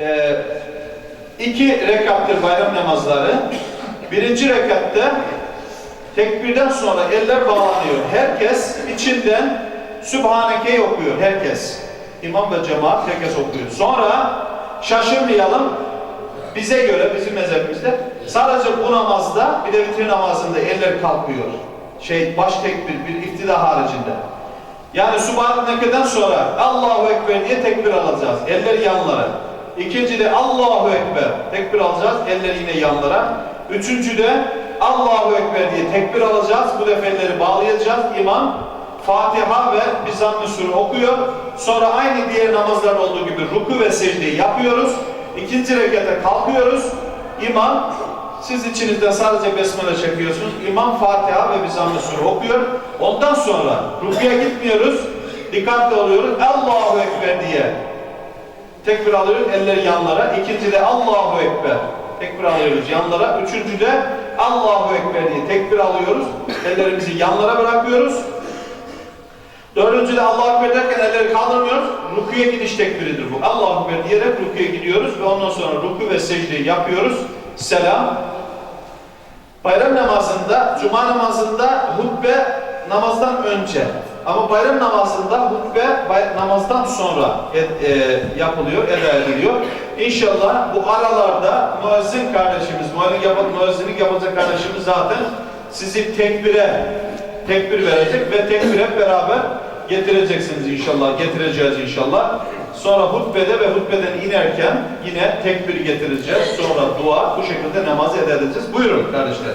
e, iki rekattır bayram namazları. Birinci rekatta tekbirden sonra eller bağlanıyor. Herkes içinden Sübhaneke'yi okuyor. Herkes. İmam ve cemaat herkes okuyor. Sonra şaşırmayalım. Bize göre, bizim mezhebimizde sadece bu namazda bir de vitir namazında eller kalkıyor. Şey baş tekbir, bir iftida haricinde. Yani Subhaneke'den sonra Allahu Ekber diye tekbir alacağız. Eller yanlara. İkinci de Allahu Ekber. Tekbir alacağız. Eller yine yanlara. Üçüncü de Allahu Ekber diye tekbir alacağız. Bu defa elleri bağlayacağız. İmam Fatiha ve Sure okuyor. Sonra aynı diğer namazlar olduğu gibi ruku ve secdeyi yapıyoruz. İkinci rekete kalkıyoruz. İmam siz içinizden sadece besmele çekiyorsunuz. İmam Fatiha ve Sure okuyor. Ondan sonra rukuya gitmiyoruz. Dikkatli oluyoruz. Allahu Ekber diye tekbir alıyoruz. Eller yanlara. İkinci de Allahu Ekber. Tekbir alıyoruz yanlara. Üçüncü de Allahu Ekber diye tekbir alıyoruz. Ellerimizi yanlara bırakıyoruz. Dördüncü de Allahu Ekber derken elleri kaldırmıyoruz. Rukuya gidiş tekbiridir bu. Allahu Ekber diyerek rukuya gidiyoruz ve ondan sonra ruku ve secdeyi yapıyoruz. Selam. Bayram namazında, cuma namazında hutbe namazdan önce. Ama bayram namazında hutbe namazdan sonra et- e, yapılıyor, eda ediliyor. İnşallah bu aralarda müezzin kardeşimiz, müezzin müezzinlik yapacak kardeşimiz zaten sizi tekbire, tekbir verecek ve tekbir hep beraber getireceksiniz inşallah, getireceğiz inşallah. Sonra hutbede ve hutbeden inerken yine tekbir getireceğiz. Sonra dua, bu şekilde namazı eda edeceğiz. Buyurun kardeşler.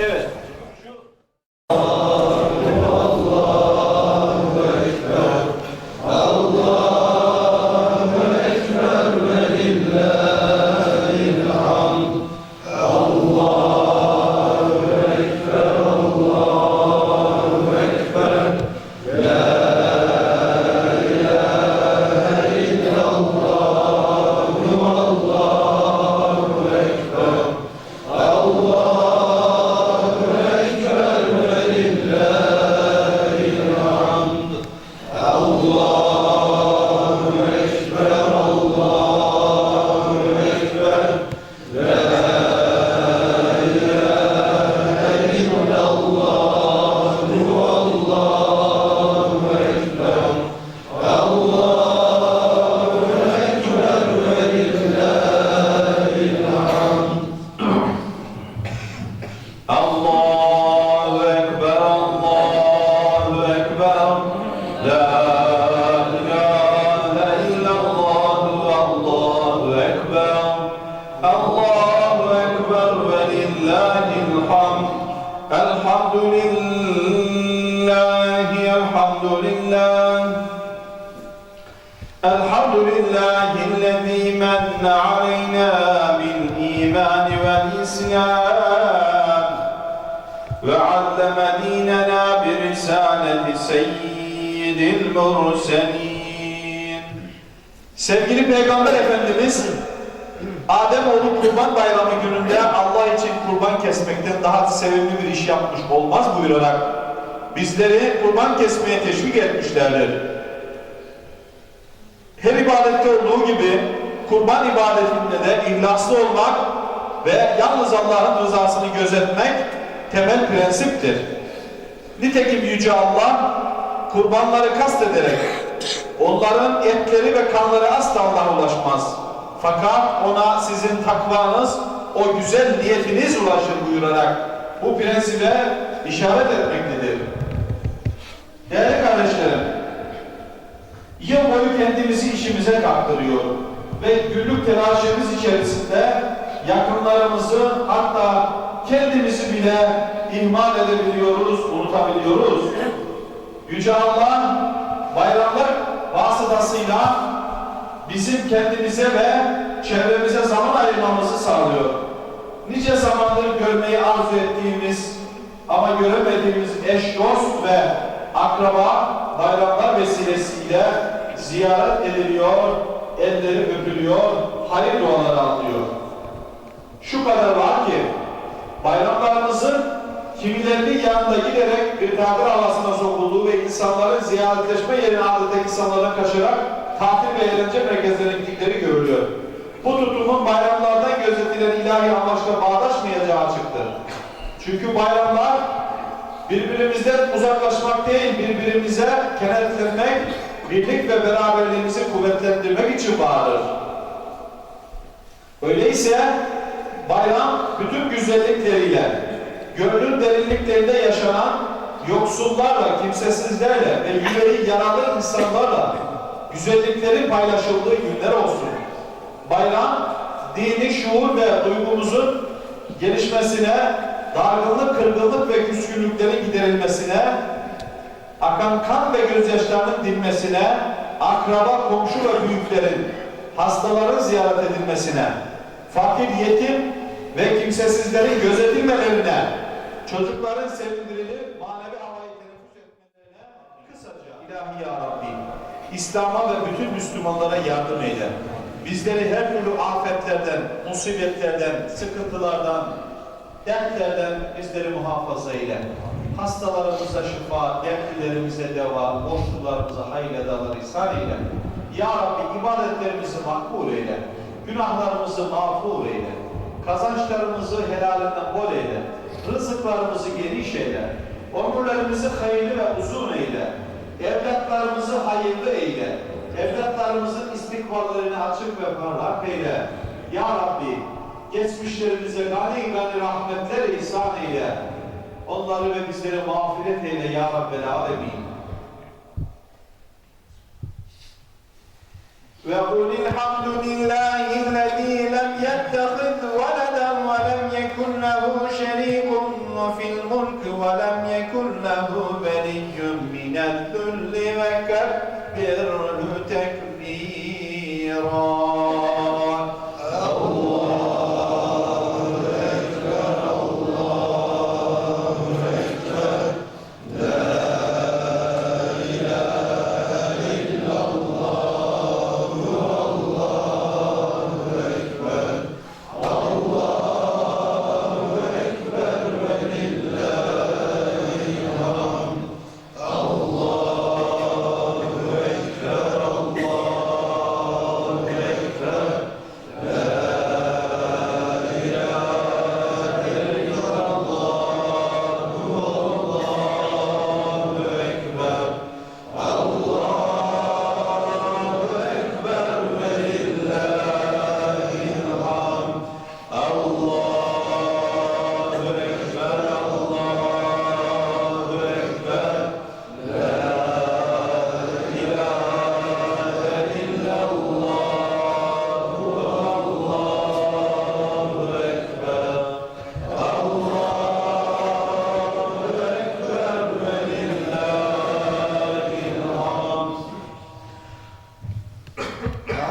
Evet. Elhamdülillahi, elhamdülillah. الحمد لله الذي من علينا بالإيمان والإسلام وعلم ديننا برسالة سيد المرسلين Sevgili Peygamber Efendimiz Ademoğlu Kurban Bayramı gününde Allah için kesmekten daha sevimli bir iş yapmış olmaz buyurarak bizleri kurban kesmeye teşvik etmişlerdir. Her ibadette olduğu gibi kurban ibadetinde de ihlaslı olmak ve yalnız Allah'ın rızasını gözetmek temel prensiptir. Nitekim Yüce Allah kurbanları kastederek onların etleri ve kanları asla Allah'a ulaşmaz. Fakat ona sizin takvanız, o güzel niyetiniz ulaşır buyurarak bu prensibe işaret etmektedir. Değerli kardeşlerim, Yıl boyu kendimizi işimize kaptırıyor ve günlük telaşımız içerisinde yakınlarımızı hatta kendimizi bile ihmal edebiliyoruz, unutabiliyoruz. Yüce Allah bayramlar vasıtasıyla bizim kendimize ve çevremize zaman ayırmamızı sağlıyor. Nice zamandır görmeyi arzu ettiğimiz ama göremediğimiz eş, dost ve akraba bayramlar vesilesiyle ziyaret ediliyor, elleri öpülüyor, hayır duaları alınıyor. Şu kadar var ki bayramlarımızın kimilerinin yanında giderek bir tatil havasına sokulduğu ve insanların ziyaretleşme yerine adeta insanlardan kaçarak tatil ve eğlence merkezlerine gittikleri görülüyor. Bu tutumun bayramlardan gözetilen ilahi amaçla bağdaşmayacağı açıktır. Çünkü bayramlar birbirimizden uzaklaşmak değil, birbirimize kenetlenmek, birlik ve beraberliğimizi kuvvetlendirmek için vardır. Öyleyse bayram bütün güzellikleriyle, gönlün derinliklerinde yaşanan yoksullarla, kimsesizlerle ve yüreği yaralı insanlarla güzelliklerin paylaşıldığı günler olsun. Bayram, dini şuur ve duygumuzun gelişmesine, dargınlık, kırgınlık ve küskünlüklerin giderilmesine, akan kan ve gözyaşlarının dinmesine, akraba, komşu ve büyüklerin, hastaların ziyaret edilmesine, fakir, yetim ve kimsesizlerin gözetilmelerine, çocukların sevindirilip manevi havayı teneffüs etmelerine, kısaca ilahi ya Rabbi, İslam'a ve bütün Müslümanlara yardım eyle. Bizleri her türlü afetlerden, musibetlerden, sıkıntılardan, dertlerden bizleri muhafaza eyle. Hastalarımıza şifa, dertlilerimize deva, borçlularımıza hayır edalar ihsan eyle. Ya Rabbi ibadetlerimizi makbul eyle. Günahlarımızı mağfur eyle. Kazançlarımızı helalinden bol eyle. Rızıklarımızı geniş eyle. Ömürlerimizi hayırlı ve uzun eyle. Evlatlarımızı hayırlı eyle Evlatlarımızın istikballerini açık ve parlak eyle. Ya Rabbi geçmişlerimize gani gani rahmetler ihsan eyle. Onları ve bizleri mağfiret eyle ya Rabbel Alemin. وقل الحمد لله الذي لم يتخذ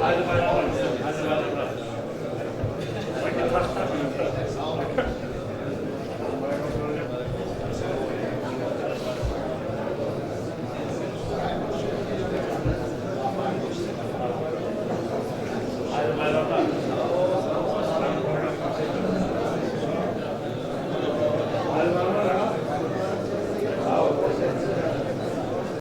Hadi bayram. Hadi bayram.